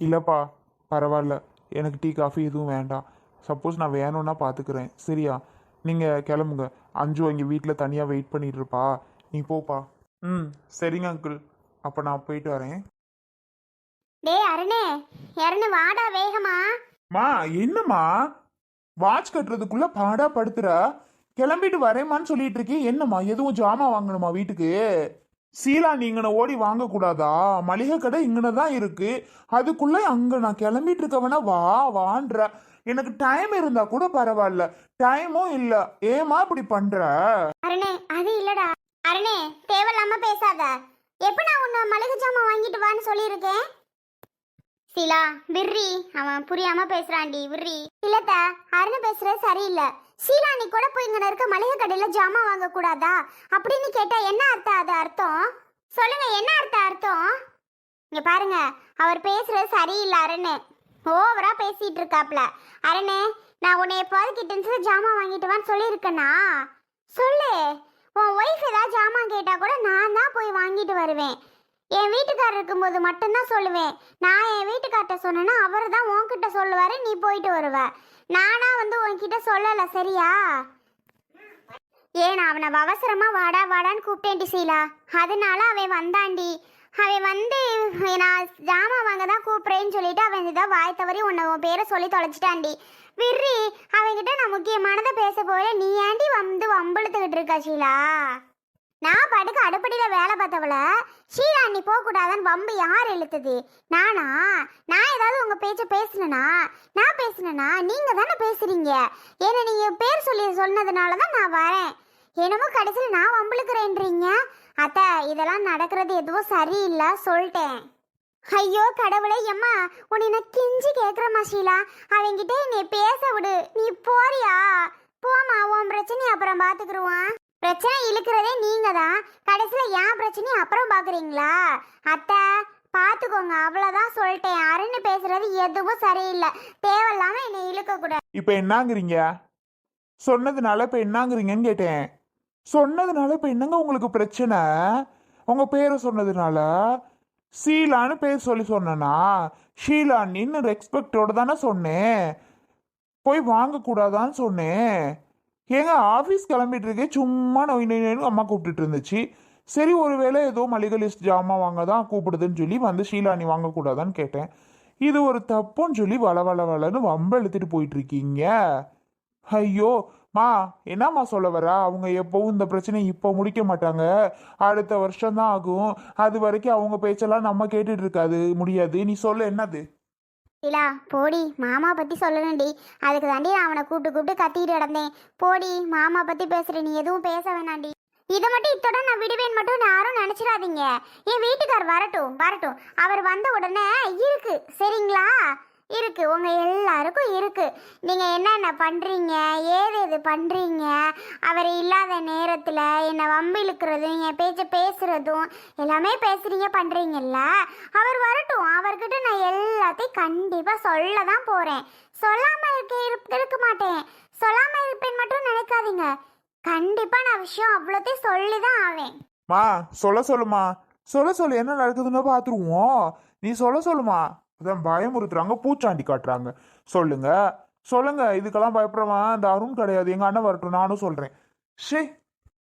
இல்லைப்பா பரவாயில்ல. எனக்கு டீ காஃபி எதுவும் வேண்டாம். சப்போஸ் நான் வேணும்னா பார்த்துக்கிறேன் சரியா? நீங்கள் கிளம்புங்க. அஞ்சு அங்கே வீட்டில் தனியாக வெயிட் பண்ணிட்டு இருப்பா நீ போப்பா. ம் சரிங்க அங்கிள் அப்போ நான் போயிட்டு வரேன். டேய் அருணே அருணு வாடா வேகமா. மா என்னம்மா? வாட்ச் கட்டுறதுக்குள்ள பாடா படுத்துற? கிளம்பிட்டு வரேம்மான்னு சொல்லிட்டு இருக்கேன் என்னம்மா எதுவும் ஜாமான் வாங்கணுமா வீட்டுக்கு? சீலா நீங்கன ஓடி வாங்கக்கூடாதா? மளிகை கடை இங்கன தான் இருக்கு. அதுக்குள்ள அங்க நான் கிளம்பிட்டு இருக்கவனா வா வான்ற. எனக்கு டைம் இருந்தா கூட பரவாயில்ல. டைமும் இல்ல. ஏமா இப்படி பண்ற? அருணே அது இல்லடா. அருணே தேவையில்லாம பேசாத. எப்ப நான் உன்னை மளிகை ஜாமான் வாங்கிட்டு வான்னு சொல்லியிருக்கேன்? சீலா விர்ரி அவன் புரியாம பேசுறான்டி விர்ரி இல்லத்த அருண் பேசுறது சரியில்லை. சீலா நீ கூட போய் இங்கே இருக்க மளிகை கடையில் ஜாமான் வாங்கக்கூடாதா? அப்படின்னு கேட்டால் என்ன அர்த்தம் அது அர்த்தம்? சொல்லுங்க என்ன அர்த்தம் அர்த்தம்? இங்கே பாருங்க அவர் பேசுறது சரியில்லை அருண். ஓவரா பேசிட்டு இருக்காப்ல. அருணே நான் உன்னை எப்போது கிட்ட ஜாமான் வாங்கிட்டு வான்னு சொல்லியிருக்கேனா? சொல்லு. உன் ஒய்ஃப் ஏதாவது ஜாமான் கேட்டால் கூட நான் தான் போய் வாங்கிட்டு வருவேன். என் வீட்டுக்காரர் இருக்கும்போது மட்டும்தான் சொல்லுவேன். நான் என் வீட்டுக்கார்ட்ட சொன்னேன்னா அவர் தான் உன்கிட்ட சொல்லுவாரு நீ போயிட்டு வருவ. நானா வந்து உன்கிட்ட சொல்லல சரியா? ஏன் அவனை அவசரமா வாடா வாடான்னு கூப்பிட்டேன்டி சீலா. அதனால அவன் வந்தாண்டி அவன் வந்து நான் ஜாமான் வாங்க தான் கூப்பிட்றேன்னு சொல்லிட்டு அவன் இதை வாய் தவறி உன்னை உன் பேரை சொல்லி தொலைச்சிட்டாண்டி விர்ரி அவன்கிட்ட நான் முக்கியமானதை பேச போய நீ ஏண்டி வந்து வம்பிழுத்துக்கிட்டு இருக்கா ஷீலா நான் படுக்க அடுப்படியில் வேலை பார்த்தவள. ஷீலா நீ போகக்கூடாதான்னு வம்பு யார் இழுத்தது நானா? நான் ஏதாவது உங்கள் பேச்ச பேசுனேனா? நான் பேசுனேனா? நீங்கள் தானே பேசுகிறீங்க ஏன்னா நீங்கள் பேர் சொல்லி சொன்னதுனால தான் நான் வரேன். என்னமோ கடைசியில் நான் வம்பிழுக்கிறேன்றீங்க. அத்தை இதெல்லாம் நடக்கிறது எதுவும் சரியில்லை சொல்லிட்டேன். ஐயோ கடவுளே எம்மா உன்னை நான் கிஞ்சி கேட்குறேம்மா ஷீலா. அவங்கிட்ட என்னை பேச விடு. நீ போறியா? போம்மா உன் பிரச்சனை அப்புறம் பார்த்துக்குருவான் பிரச்சனை இழுக்கிறதே நீங்க தான் கடைசியில் என் பிரச்சனையும் அப்புறம் பார்க்குறீங்களா அத்தை பார்த்துக்கோங்க அவ்வளோதான் சொல்லிட்டேன். அருண் பேசுறது எதுவும் சரியில்லை. தேவையில்லாம என்னை இழுக்கக்கூடாது இப்போ என்னங்கிறீங்க? சொன்னதுனால இப்போ என்னங்கிறீங்கன்னு கேட்டேன். சொன்னதுனால இப்போ என்னங்க உங்களுக்கு பிரச்சனை? உங்கள் பேரை சொன்னதுனால? ஷீலான்னு பேர் சொல்லி சொன்னனா? ஷீலா நின்னு ரெஸ்பெக்டோட தானே சொன்னேன். போய் வாங்கக்கூடாதான்னு சொன்னேன். ஏங்க ஆஃபீஸ் கிளம்பிட்டு இருக்கே சும்மா நோய் நோயின்னு அம்மா கூப்பிட்டுட்டு இருந்துச்சு. சரி ஒருவேளை ஏதோ மளிகை லிஸ்ட் ஜாமான் வாங்க தான் கூப்பிடுதுன்னு சொல்லி வந்து ஷீலானி வாங்கக்கூடாதான்னு கேட்டேன். இது ஒரு தப்புன்னு சொல்லி வள வள வளன்னு வம்ப இழுத்துட்டு போயிட்டு இருக்கீங்க ஐயோ மா என்னம்மா சொல்ல வரா? அவங்க எப்பவும் இந்த பிரச்சனை இப்போ முடிக்க மாட்டாங்க. அடுத்த வருஷம் தான் ஆகும். அது வரைக்கும் அவங்க பேச்செல்லாம் நம்ம கேட்டுட்டு இருக்காது முடியாது. நீ சொல்ல என்னது? இல்லா போடி மாமா பற்றி சொல்லணும்டி. அதுக்கு தாண்டி நான் அவனை கூப்பிட்டு கூப்பிட்டு கத்திட்டு கிடந்தேன். போடி மாமா பற்றி பேசுகிறேன் நீ எதுவும் பேச வேணாண்டி இதை மட்டும் இத்தோட நான் விடுவேன் மட்டும் யாரும் நினச்சிடாதீங்க. என் வீட்டுக்கார் வரட்டும் வரட்டும். அவர் வந்த உடனே இருக்கு. சரிங்களா? இருக்கு. உங்க எல்லாருக்கும் இருக்கு. நீங்க என்னென்ன பண்றீங்க? ஏது எது பண்றீங்க? அவர் இல்லாத நேரத்துல என்னை வம்பு இழுக்கிறதும் என் பேச்ச பேசுறதும் எல்லாமே பேசுறீங்க பண்றீங்கல்ல? அவர் வரட்டும். அவர்கிட்ட நான் எல்லாத்தையும் கண்டிப்பா சொல்ல தான் போறேன். சொல்லாம இருக்க இருக்க மாட்டேன். சொல்லாம இருப்பேன் மட்டும் நினைக்காதீங்க. கண்டிப்பா நான் விஷயம் அவ்வளோத்தையும் சொல்லி தான் ஆவேன். மா சொல்ல சொல்லுமா. சொல்ல சொல்லு என்ன நடக்குதுன்னு பார்த்துருவோம் நீ சொல்ல சொல்லுமா. அதான் பயமுறுத்துறாங்க பூச்சாண்டி காட்டுறாங்க. சொல்லுங்க சொல்லுங்க இதுக்கெல்லாம் பயப்படுறவன் அந்த அருண் கிடையாது. எங்க அண்ணன் வரட்டும் நானும் சொல்றேன். ஷே.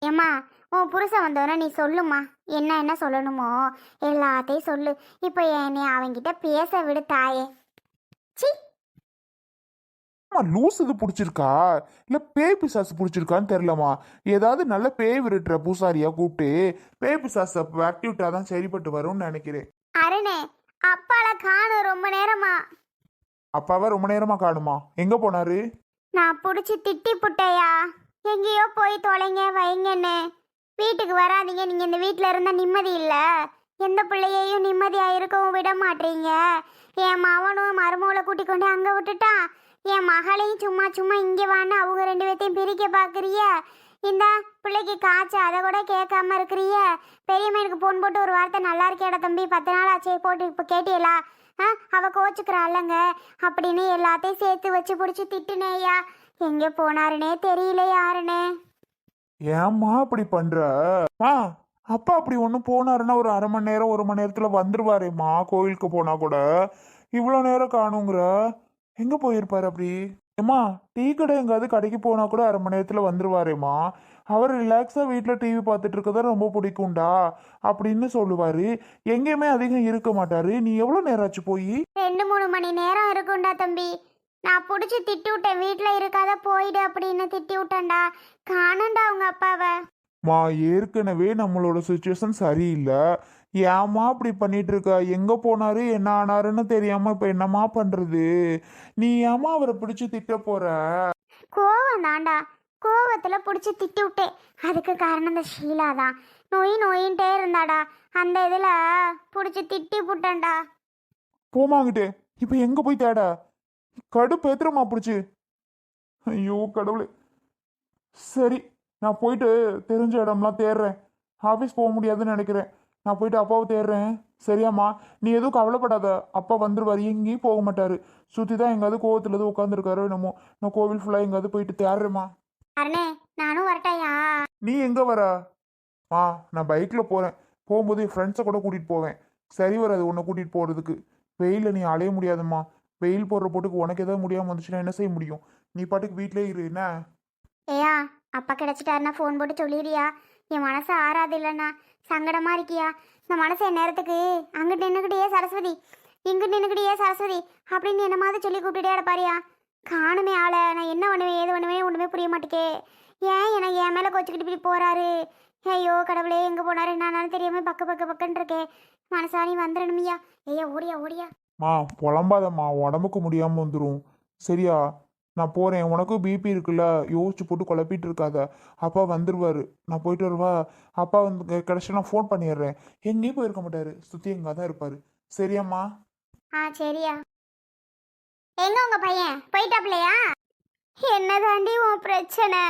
ஏம்மா உன் புருஷன் வந்தவன நீ சொல்லுமா என்ன என்ன சொல்லணுமோ எல்லாத்தையும் சொல்லு. இப்போ என்னை அவன்கிட்ட பேச விடு தாயே. சி லூஸ் இது பிடிச்சிருக்கா? இல்ல பேய் பிசாசு பிடிச்சிருக்கான்னு தெரியலம்மா. ஏதாவது நல்ல பேய் விரட்டுற பூசாரியா கூப்பிட்டு பேய் பிசாசை ஆக்டி விட்டா தான் சரிப்பட்டு வரும்னு நினைக்கிறேன். அருணே அப்பால காணும். ரொம்ப நேரமா? அப்பாவை ரொம்ப நேரமா காணுமா? எங்க போனாரு? நான் பிடிச்சி திட்டி புட்டையா? எங்கேயோ போய் தொலைங்க வைங்கன்னு. வீட்டுக்கு வராதீங்க நீங்க இந்த வீட்டில் இருந்தா நிம்மதி இல்லை. எந்த பிள்ளையையும் நிம்மதியா இருக்கவும் விட மாட்டீங்க. என் மவனும் மருமகளை கூட்டி கொண்டு அங்க விட்டுட்டான். என் மகளையும் சும்மா சும்மா இங்கே வான்னு அவங்க ரெண்டு பேர்த்தையும் பிரிக்க பார்க்குறிய இந்த பிள்ளைக்கு காய்ச்சல் அதை கூட கேட்காம இருக்கிறிய பெரிய மயனுக்கு போன் போட்டு ஒரு வார்த்தை நல்லா இருக்கேடா தம்பி பத்து நாள் ஆச்சே போட்டு இப்போ கேட்டியலா? ஆ அவ கோச்சுக்கிறாள்லங்க அப்படின்னு எல்லாத்தையும் சேர்த்து வச்சு பிடிச்சி திட்டுனேயா எங்கே போனாருனே தெரியல யாருனே. ஏம்மா அப்படி பண்ற? மா அப்பா அப்படி ஒன்று போனாருன்னா ஒரு அரை மணி நேரம் ஒரு மணி நேரத்துல வந்துருவாரேம்மா கோயிலுக்கு போனா கூட. இவ்வளோ நேரம் காணுங்கிற. எங்க போயிருப்பாரு அப்படி? ஏம்மா டீ கடை எங்காவது கடைக்கு போனா கூட அரை மணி நேரத்துல வந்துருவாரேம்மா. அவர் ரிலாக்ஸா வீட்டில் டிவி பார்த்துட்டு இருக்கதா ரொம்ப பிடிக்கும்டா அப்படின்னு சொல்லுவாரு. எங்கேயுமே அதிகம் இருக்க மாட்டாரு. நீ எவ்வளோ நேரம் ஆச்சு போய்? ரெண்டு மூணு மணி நேரம் இருக்கும்டா தம்பி. நான் பிடிச்சி திட்டி விட்டேன் வீட்டில் இருக்காத போயிடு அப்படின்னு திட்டி விட்டேன்டா காணண்டா அவங்க அப்பாவை. மா ஏற்கனவே நம்மளோட சுச்சுவேஷன் சரியில்லை. ஏம்மா அப்படி பண்ணிட்டு இருக்க எங்க போனாரு? என்ன ஆனாருன்னு தெரியாம இப்ப என்னம்மா பண்றது? நீ ஏம்மா அவரை பிடிச்சு திட்ட போற? கோவம் தான்டா. கோவத்தில் பிடிச்சி திட்டி விட்டேன் அதுக்கு காரணம் இந்த ஷீலா தான் நொய் நொயின்ட்டே இருந்தாடா. அந்த இதில் பிடிச்சி திட்டி விட்டேன்டா போமாங்கிட்டு இப்ப எங்க போய் தேட? கடுப்பு ஏத்துறமா பிடிச்சு. ஐயோ கடவுளே. சரி நான் போயிட்டு தெரிஞ்ச இடம்லாம் தேடுறேன். ஆஃபீஸ் போக முடியாதுன்னு நினைக்கிறேன். நான் போயிட்டு அப்பாவை தேடுறேன். சரியாம்மா. நீ எதுவும் கவலைப்படாத. அப்பா வந்துருவாரு. எங்கேயும் போக மாட்டாரு. சுற்றி தான் எங்காவது கோவத்தில் எதுவும் உட்காந்துருக்காரோ என்னமோ. நான் கோவில் ஃபுல்லாக எங்காவது போயிட்டு தேடுறேம்மா. அருணே நானும் வரட்டாயா? நீ எங்கே வர? ஆ நான் பைக்கில் போகிறேன் போகும்போது என் ஃப்ரெண்ட்ஸை கூட கூட்டிகிட்டு போவேன். சரி வராது உன்னை கூட்டிகிட்டு போகிறதுக்கு வெயிலில் நீ அலைய முடியாதும்மா. வெயில் போடுற போட்டுக்கு உனக்கு எதாவது முடியாமல் வந்துச்சுன்னா என்ன செய்ய முடியும்? நீ பாட்டுக்கு வீட்டிலே இரு என்ன? ஏயா அப்பா கிடைச்சிட்டாருன்னா ஃபோன் போட்டு சொல்லிடுறியா? என் மனசு ஆறாது இல்லைண்ணா சங்கடமா இருக்கியா? இந்த மனசு என் நேரத்துக்கு அங்கிட்டு நின்றுக்கிட்டே சரஸ்வதி இங்கிட்டு நின்றுக்கிட்டே சரஸ்வதி அப்படின்னு என்ன மாதிரி சொல்லி கூப்பிட்டுட்டே இருப்பாரியா? காணுமே ஆளை நான் என்ன பண்ணுவேன் ஏது பண்ணுவேன் ஒன்றுமே புரிய மாட்டேக்கே. ஏன் என்ன என் மேலே கொச்சிக்கிட்டு இப்படி போகிறாரு ஐயோ கடவுளே எங்கே போனாரு? என்னாலும் தெரியாம பக்க பக்க பக்கன்னு இருக்கேன். மனசா நீ வந்துடணுமியா. ஐயா ஓடியா ஓடியா. மா புலம்பாதம்மா. உடம்புக்கு முடியாமல் வந்துடும் சரியா? நான் போகிறேன் உனக்கும் பிபி இருக்குல்ல. யோசிச்சு போட்டு குழப்பிட்டு இருக்காத அப்பா வந்துடுவார் நான் போயிட்டு வருவா? அப்பா வந்து கடைசியாக நான் ஃபோன் பண்ணிடுறேன். எங்கேயும் போயிருக்க மாட்டாரு. சுற்றி எங்கே தான் இருப்பார். சரியாம்மா? ஆ சரியா. எங்க உங்க பையன்? போயிட்டாப்லையா? என்னதாண்டி உன் பிரச்சனை?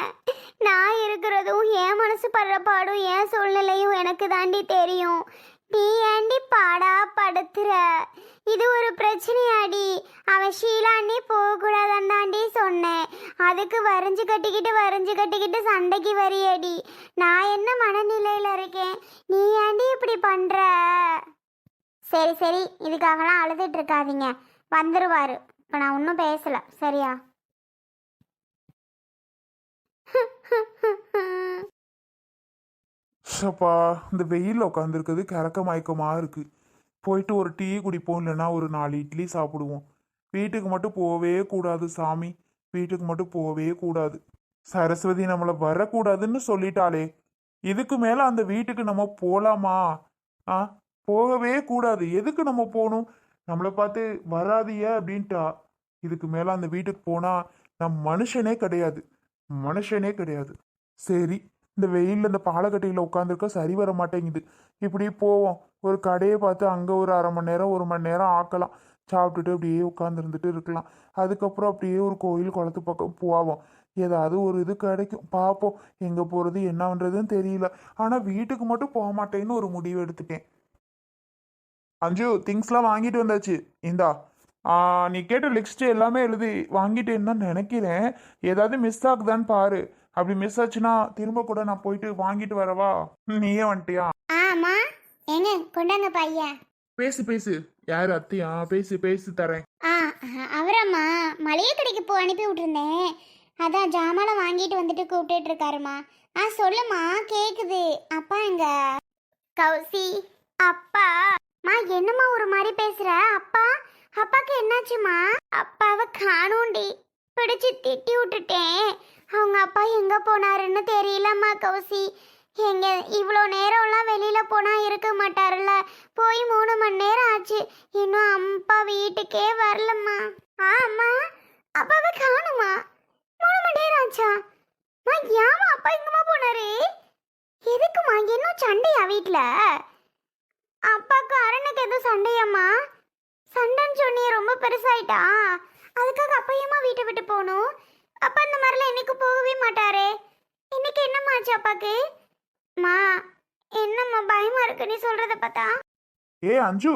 நான் இருக்கிறதும் என் மனசு படுற பாடும் என் சூழ்நிலையும் எனக்கு தாண்டி தெரியும். நீ ஏண்டி பாடா படுத்துற? இது ஒரு பிரச்சனையாடி அவன் ஷீலாண்டி போகக்கூடாதான் சொன்னேன். அதுக்கு வரைஞ்சு கட்டிக்கிட்டு வரைஞ்சு கட்டிக்கிட்டு சண்டைக்கு வரியடி. நான் என்ன மனநிலையில் இருக்கேன்? நீ ஏண்டி இப்படி பண்ணுற சரி சரி. இதுக்காகலாம் அழுதுட்டு இருக்காதீங்க. வந்துருவாரு. இப்போ நான் ஒன்றும் பேசலை. சரியா? ஷப்பா இந்த வெயிலில் உட்காந்துருக்குது கிறக்க மயக்கமாக இருக்குது போயிட்டு ஒரு டீ குடிப்போம் இல்லைன்னா ஒரு நாலு இட்லி சாப்பிடுவோம். வீட்டுக்கு மட்டும் போகவே கூடாது சாமி. வீட்டுக்கு மட்டும் போகவே கூடாது. சரஸ்வதி நம்மளை வரக்கூடாதுன்னு சொல்லிட்டாலே இதுக்கு மேலே அந்த வீட்டுக்கு நம்ம போகலாமா ஆ போகவே கூடாது. எதுக்கு நம்ம போகணும் நம்மளை பார்த்து வராதிய அப்படின்ட்டா. இதுக்கு மேலே அந்த வீட்டுக்கு போனால் நம் மனுஷனே கிடையாது. மனுஷனே கிடையாது. சரி இந்த வெயிலில் இந்த பாலக்கட்டையில் உட்காந்துருக்க சரி வர மாட்டேங்குது. இப்படி போவோம். ஒரு கடையை பார்த்து அங்கே ஒரு அரை மணி நேரம் ஒரு மணி நேரம் ஆக்கலாம். சாப்பிட்டுட்டு அப்படியே உட்காந்துருந்துட்டு இருக்கலாம். அதுக்கப்புறம் அப்படியே ஒரு கோயில் குளத்து பக்கம் போவோம். ஏதாவது ஒரு இது கிடைக்கும். பார்ப்போம். எங்கே போகிறது என்ன பண்ணுறதுன்னு தெரியல. ஆனால் வீட்டுக்கு மட்டும் போக மாட்டேன்னு ஒரு முடிவு எடுத்துட்டேன். அஞ்சு திங்ஸ்லாம் வாங்கிட்டு வந்தாச்சு. இந்தா நீ கேட்ட லிஸ்ட் எல்லாமே எழுதி வாங்கிட்டேன்னு தான் நினைக்கிறேன். ஏதாவது மிஸ் ஆகுதான்னு பாரு. அப்படி மிஸ் ஆச்சுன்னா திரும்ப கூட நான் போயிட்டு வாங்கிட்டு வரவா? நீயே வந்துட்டியா? ஆமா. ஏங்க கொண்டாங்க பையன் பேசு பேசு. யார் அத்தியா? பேசு பேசி தரேன். ஆ அவரம்மா. மளிகை கடைக்கு போ அனுப்பி விட்டுருந்தேன். அதான் ஜாமான் வாங்கிட்டு வந்துட்டு கூப்பிட்டுட்டு இருக்காருமா ஆ சொல்லுமா கேக்குது. அப்பா எங்க? கௌசி அப்பா. மா என்னம்மா ஒரு மாதிரி பேசுற? அப்பா அப்பாக்கு என்னாச்சுமா அப்பாவை காணோண்டி. பிடிச்சு திட்டி விட்டுட்டேன். அவங்க அப்பா எங்க போனாருன்னு தெரியலம்மா கௌசி. எங்க இவ்வளோ நேரம்லாம் வெளியில போனா இருக்க மாட்டாருல்ல. போய் மூணு மணி நேரம் ஆச்சு. இன்னும் அப்பா வீட்டுக்கே வரலம்மா. ஆமா அப்பாவை காணுமா? மூணு மணி நேரம் ஆச்சா? மா ஏமா அப்பா எங்கம்மா போனாரு? எதுக்குமா இன்னும் சண்டையா வீட்டில் அப்பாக்கு அருணுக்கு எதுவும் சண்டையாம்மா சண்டைன்னு சொன்னியே ரொம்ப பெருசாயிட்டா? அதுக்காக அப்பா ஏம்மா வீட்டை விட்டு போகணும்? அப்பா இந்த மாதிரிலாம் இன்னைக்கு போகவே மாட்டாரே. இன்னைக்கு என்னம்மா ஆச்சு அப்பாக்கு? மா என்னம்மா பயமா இருக்கு நீ சொல்றத பார்த்தா? ஏ அஞ்சு.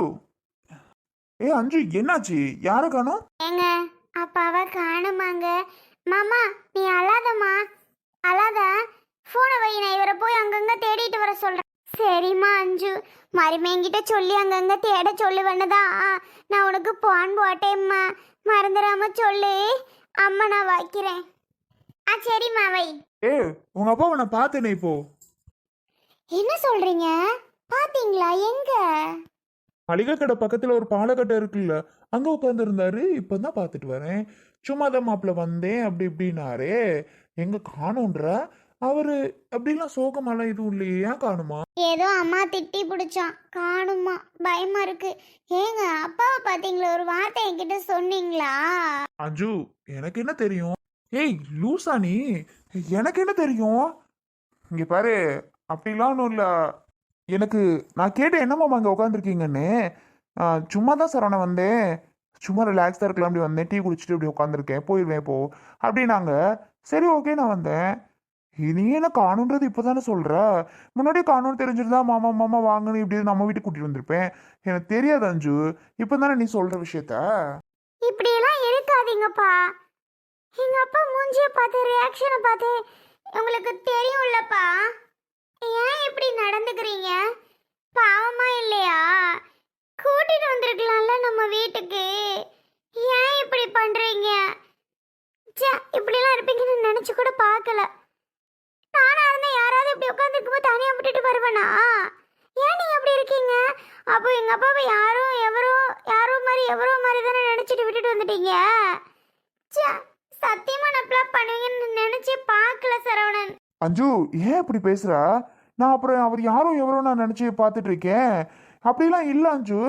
ஏ அஞ்சு என்னாச்சு? யாரை காணோம்? ஏங்க அப்பாவை காணுமாங்க. மாமா நீ அழாதம்மா அழாத போனை வை நான் இவரை போய் அங்கங்க தேடிட்டு வர சொல்றேன் சரிம்மா அஞ்சு மருமேங்கிட்ட சொல்லி அங்கங்க தேட சொல்லுவேன்னு தான் நான் உனக்கு போன் போட்டேம்மா. மறந்துடாம சொல்லு. அம்மா நான் வைக்கிறேன் ஆ சரிம்மா வை. ஏ உங்க அப்பாவை நான் பார்த்தேனே இப்போ? என்ன சொல்றீங்க? பாத்தீங்களா எங்க? மளிகை கடை பக்கத்துல ஒரு பாலக்கட்டை இருக்குல்ல அங்க உட்கார்ந்து இருந்தாரு இப்பதான் பார்த்துட்டு வரேன். சும்மா தான் மாப்பிள்ள வந்தேன் அப்படி இப்படின்னாரே. எங்க காணோன்ற? அவரு அப்படிலாம் சோகமெல்லாம் எதுவும் இல்லையே ஏன் காணுமா? ஏதோ அம்மா திட்டி பிடிச்சான். காணுமா? பயமா இருக்கு. ஏங்க அப்பாவை பாத்தீங்களா ஒரு வார்த்தை என்கிட்ட சொன்னீங்களா? அஞ்சு எனக்கு என்ன தெரியும்? ஏய் லூசா நீ. எனக்கு என்ன தெரியும்? இங்க பாரு அப்படிலாம் ஒன்றும் இல்லை. எனக்கு நான் கேட்டேன் என்னம்மா அங்கே உட்காந்துருக்கீங்கன்னு சும்மா தான் சரவண வந்தேன். சும்மா ரிலாக்ஸாக இருக்கலாம் அப்படி வந்தேன். டீ குடிச்சிட்டு இப்படி உட்காந்துருக்கேன் போயிடுவேன் இப்போ அப்படின்னாங்க. சரி ஓகே நான் வந்தேன். நீ என்ன காணுன்றது இப்போ தானே சொல்கிற முன்னாடி காணும்னு தெரிஞ்சிருந்தா மாமா மாமா வாங்கன்னு இப்படி நம்ம வீட்டுக்கு கூட்டிட்டு வந்திருப்பேன். எனக்கு தெரியாது அஞ்சு. இப்போ தானே நீ சொல்கிற விஷயத்த? இப்படியெல்லாம் இருக்காதீங்கப்பா. எங்க அப்பா மூஞ்சிய பார்த்து ரியாக்ஷனை பார்த்து உங்களுக்கு தெரியும்லப்பா. ஏன் இப்படி நடந்துக்கிறீங்க? பாவமா இல்லையா? கூட்டிட்டு வந்திருக்கலாம்ல நம்ம வீட்டுக்கு. ஏன் இப்படி பண்றீங்க? ச்சே இப்படிலாம் இருப்பீங்கன்னு நினைச்சு கூட பார்க்கல. இருந்தா யாராவது இப்படி தனியாக விட்டுட்டு வருவேனா? ஏன் நீங்கள் அப்படி இருக்கீங்க? அப்போ எங்கள் அப்பாவை யாரும் எவரோ யாரோ மாதிரி எவரோ மாதிரி தானே நினச்சிட்டு விட்டுட்டு வந்துட்டீங்க? ச்சே சத்தியமா நான் இப்படிலாம் பண்ணுவீங்கன்னு நினச்சி பார்க்கல சரவணன். அஞ்சு ஏன் இப்படி பேசுற? நான் அப்புறம் அவர் யாரும் எவரோ நான் நினச்சி பார்த்துட்டு இருக்கேன் அப்படிலாம் இல்லை அஞ்சு.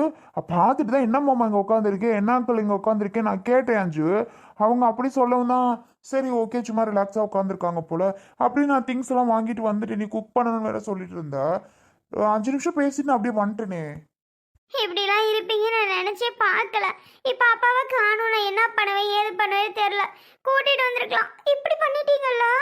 பார்த்துட்டு தான் என்ன மாமா இங்கே உட்காந்துருக்கேன் என்ன அங்கிள் இங்கே உட்காந்துருக்கேன் நான் கேட்டேன் அஞ்சு. அவங்க அப்படி சொல்லவும் தான் சரி ஓகே சும்மா ரிலாக்ஸாக உட்காந்துருக்காங்க போல். அப்படி நான் திங்ஸ் எல்லாம் வாங்கிட்டு வந்துட்டு நீ குக் பண்ணணும்னு வேற சொல்லிட்டு இருந்தா அஞ்சு நிமிஷம் பேசிட்டு நான் அப்படியே வந்துட்டேனே. இப்படிலாம் இருப்பீங்கன்னு நான் நினைச்சே பார்க்கல. இப்போ அப்பாவை காணும் நான் என்ன பண்ணுவேன் ஏது பண்ணுவேன் தெரியல. கூட்டிட்டு வந்திருக்கலாம். இப்படி பண்ணிட்டீங்களா